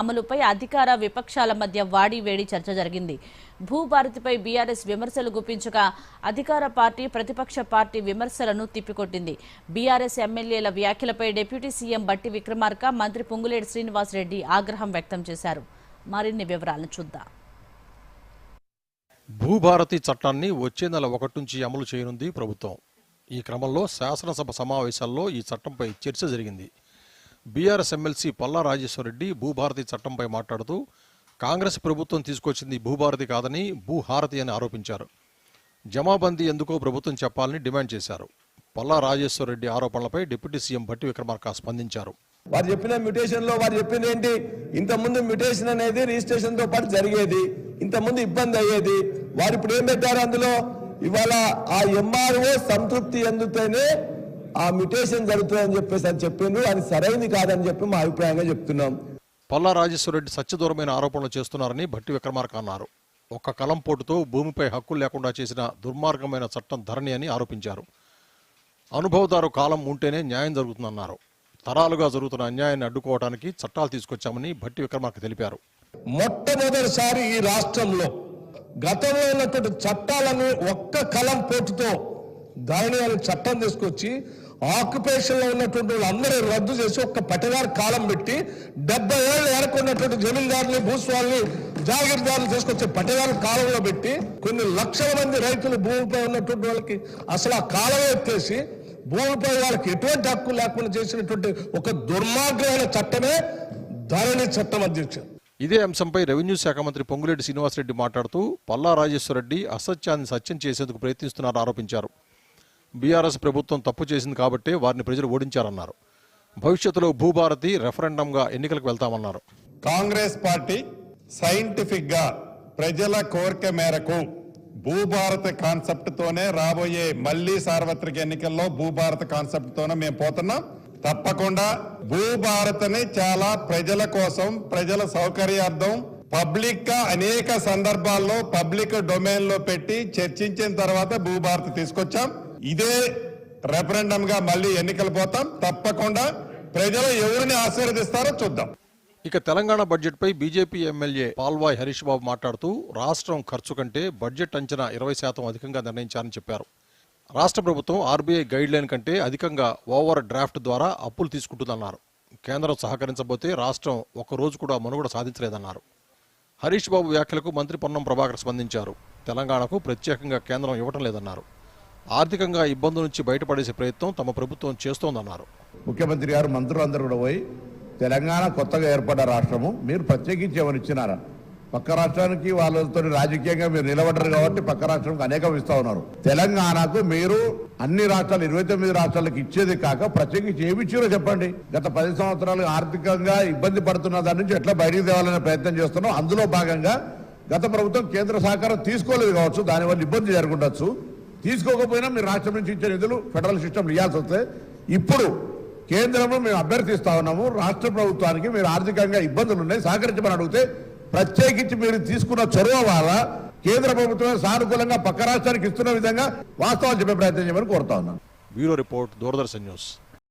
అమలుపై అధికార విపక్షాల మధ్య వాడి వేడి చర్చ జరిగింది. భూభారతిపై బీఆర్ఎస్ విమర్శలు గుప్పించగా అధికార పార్టీ ప్రతిపక్ష పార్టీ విమర్శలను తిప్పికొట్టింది. బీఆర్ఎస్ ఎమ్మెల్యేల వ్యాఖ్యలపై డిప్యూటీ సీఎం బట్టి విక్రమార్క మంత్రి పొంగులేటి శ్రీనివాసరెడ్డి ఆగ్రహం వ్యక్తం చేశారు. మరిన్ని వివరాలను చూద్దాం. భూభారతి చట్టాన్ని వచ్చే నెల ఒకటి నుంచి అమలు చేయనుంది ప్రభుత్వం. ఈ క్రమంలో శాసనసభ సమావేశాల్లో ఈ చట్టంపై చర్చ జరిగింది. బీఆర్ఎస్ ఎమ్మెల్సీ పల్లా రాజేశ్వరరెడ్డి భూభారతి చట్టంపై మాట్లాడుతూ కాంగ్రెస్ ప్రభుత్వం తీసుకొచ్చింది భూభారతి కాదని భూహారతి అని ఆరోపించారు. జమాబందీ ఎందుకో ప్రభుత్వం చెప్పాలని డిమాండ్ చేశారు. పల్లా రాజేశ్వరరెడ్డి ఆరోపణలపై డిప్యూటీ సీఎం భట్టి విక్రమార్క స్పందించారు. వారు చెప్పిన మ్యూటేషన్లో వారు చెప్పింది ఏంటి? ఇంత ముందు మ్యూటేషన్ అనేది రిజిస్ట్రేషన్తో పాటు జరిగేది. ఇంత ముందు ఇబ్బంది అయ్యేది. వారు ఇప్పుడు ఏం పెట్టారు అందులో? ఇవాళ ఆ ఎంఆర్ఓ సంతృప్తి ఎందుతేనే ఆ మ్యూటేషన్ జరుగుతుందని చెప్పేసి అని చెప్పిండ్రు. అది సరైనది కాదని చెప్పి మా అభిప్రాయంగా చెప్తున్నాం. పల్లా రాజేశ్వరరెడ్డి సత్యదూరమైన ఆరోపణలు చేస్తున్నారని భట్టి విక్రమార్క అన్నారు. ఒక్క కలం పోటుతో భూమిపై హక్కులు లేకుండా చేసిన దుర్మార్గమైన చట్టం ధరణి అని ఆరోపించారు. అనుభవదారు కాలం ఉంటేనే న్యాయం జరుగుతుందన్నారు. తరాలుగా జరుగుతున్న అన్యాయాన్ని అడ్డుకోవడానికి చట్టాలు తీసుకొచ్చామని భట్టి విక్రమార్క తెలిపారు. మొట్టమొదటిసారి ఈ రాష్ట్రంలో గతంలో ఉన్నటువంటి చట్టాలను ఒక్క కలం పోటుతో ధరణి అనే చట్టం తీసుకొచ్చి ఆక్యుపేషన్లో ఉన్నటువంటి వాళ్ళందరూ రద్దు చేసి ఒక్క పట్టదారు కాలం పెట్టి డెబ్బై ఏళ్ళు ఏరకున్నటువంటి జమీందారుని భూస్వామిని జాగీర్దారులు తీసుకొచ్చి పట్టదారు కాలంలో పెట్టి కొన్ని లక్షల మంది రైతులు భూమిపై ఉన్నటువంటి వాళ్ళకి అసలు ఆ కాలం ఎత్తేసి భూమిపై వాళ్ళకి ఎటువంటి హక్కు లేకుండా చేసినటువంటి ఒక దుర్మార్గమైన చట్టమే ధరణి చట్టం అధ్యక్షుడు ఇదే అంశంపై రెవెన్యూ శాఖ మంత్రి పొంగులేటి శ్రీనివాసరెడ్డి మాట్లాడుతూ పల్లా రాజేశ్వరరెడ్డి అసత్యాన్ని సత్యం చేసేందుకు ప్రయత్నిస్తున్నారని ఆరోపించారు. బీఆర్ఎస్ ప్రభుత్వం తప్పు చేసింది కాబట్టే వారిని ప్రజలు ఓడించారన్నారు. భవిష్యత్తులో భూభారతి రెఫరెండంగా ఎన్నికలకు వెళ్తామన్నారు. కాంగ్రెస్ పార్టీ సైంటిఫిక్గా ప్రజల కోరిక మేరకు భూభారత కాన్సెప్ట్ తోనే రాబోయే మళ్ళీ సార్వత్రిక ఎన్నికల్లో భూభారత కాన్సెప్ట్ తోనే మేము పోతున్నాం. తప్పకుండా భూభారతని చాలా ప్రజల కోసం ప్రజల సౌకర్యార్థం పబ్లిక్గా అనేక సందర్భాల్లో పబ్లిక్ డొమైన్లో పెట్టి చర్చించిన తర్వాత భూభారత తీసుకొచ్చాం. ఇదే రెఫరెండం గా మళ్ళీ ఎన్నికలు పోతాం. తప్పకుండా ప్రజలు ఎవరిని ఆశీర్వదిస్తారో చూద్దాం. ఇక తెలంగాణ బడ్జెట్పై బీజేపీ ఎమ్మెల్యే పాల్వాయ్ హరీష్ బాబు మాట్లాడుతూ రాష్ట్రం ఖర్చు కంటే బడ్జెట్ అంచనా ఇరవై శాతం అధికంగా నిర్ణయించారని చెప్పారు. రాష్ట్ర ప్రభుత్వం ఆర్బీఐ గైడ్ లైన్ కంటే అధికంగా ఓవర్ డ్రాఫ్ట్ ద్వారా అప్పులు తీసుకుంటుందన్నారు. కేంద్రం సహకరించబోతే రాష్ట్రం ఒక్క రోజు కూడా మనుగడ సాధించలేదన్నారు. హరీష్ బాబు వ్యాఖ్యలకు మంత్రి పొన్నం ప్రభాకర్ స్పందించారు. తెలంగాణకు ప్రత్యేకంగా కేంద్రం ఇవ్వటం లేదన్నారు. ఆర్థికంగా ఇబ్బందుల నుంచి బయటపడేసే ప్రయత్నం తమ ప్రభుత్వం చేస్తోందన్నారు. ముఖ్యమంత్రి గారు మంత్రులు అందరూ కూడా పోయి తెలంగాణ కొత్తగా ఏర్పడ్డ రాష్ట్రము మీరు ప్రత్యేకించి ఏమని ఇచ్చినారా? పక్క రాష్ట్రానికి వాళ్ళతో రాజకీయంగా మీరు నిలబడ్డారు కాబట్టి పక్క రాష్ట్రంకి అనేకం ఇస్తా ఉన్నారు. తెలంగాణకు మీరు అన్ని రాష్ట్రాలు ఇరవై తొమ్మిది రాష్ట్రాలకు ఇచ్చేది కాక ప్రత్యేకించి ఏమి ఇచ్చారో చెప్పండి. గత పది సంవత్సరాలు ఆర్థికంగా ఇబ్బంది పడుతున్న దాని నుంచి ఎట్లా బయటికి తేవాలనే ప్రయత్నం చేస్తున్నాం. అందులో భాగంగా గత ప్రభుత్వం కేంద్ర సహకారం తీసుకోలేదు కావచ్చు దానివల్ల ఇబ్బంది జరుగుండొచ్చు. తీసుకోకపోయినా మీరు రాష్ట్రం నుంచి ఇచ్చే నిధులు ఫెడరల్ సిస్టమ్ ఇవ్వాల్సి వస్తే ఇప్పుడు కేంద్రంలో మేము అభ్యర్థిస్తా ఉన్నాము. రాష్ట్ర ప్రభుత్వానికి మీరు ఆర్థికంగా ఇబ్బందులు ఉన్నాయి. సహకరించమని అడిగితే ప్రత్యేకించి మీరు తీసుకున్న చొరవ వల్ల కేంద్ర ప్రభుత్వం సానుకూలంగా పక్క రాష్ట్రానికి ఇస్తున్న విధంగా వాస్తవాలు చెప్పే ప్రయత్నం చేయమని కోరుతా ఉన్నాను. Bureau report Doordarshan news.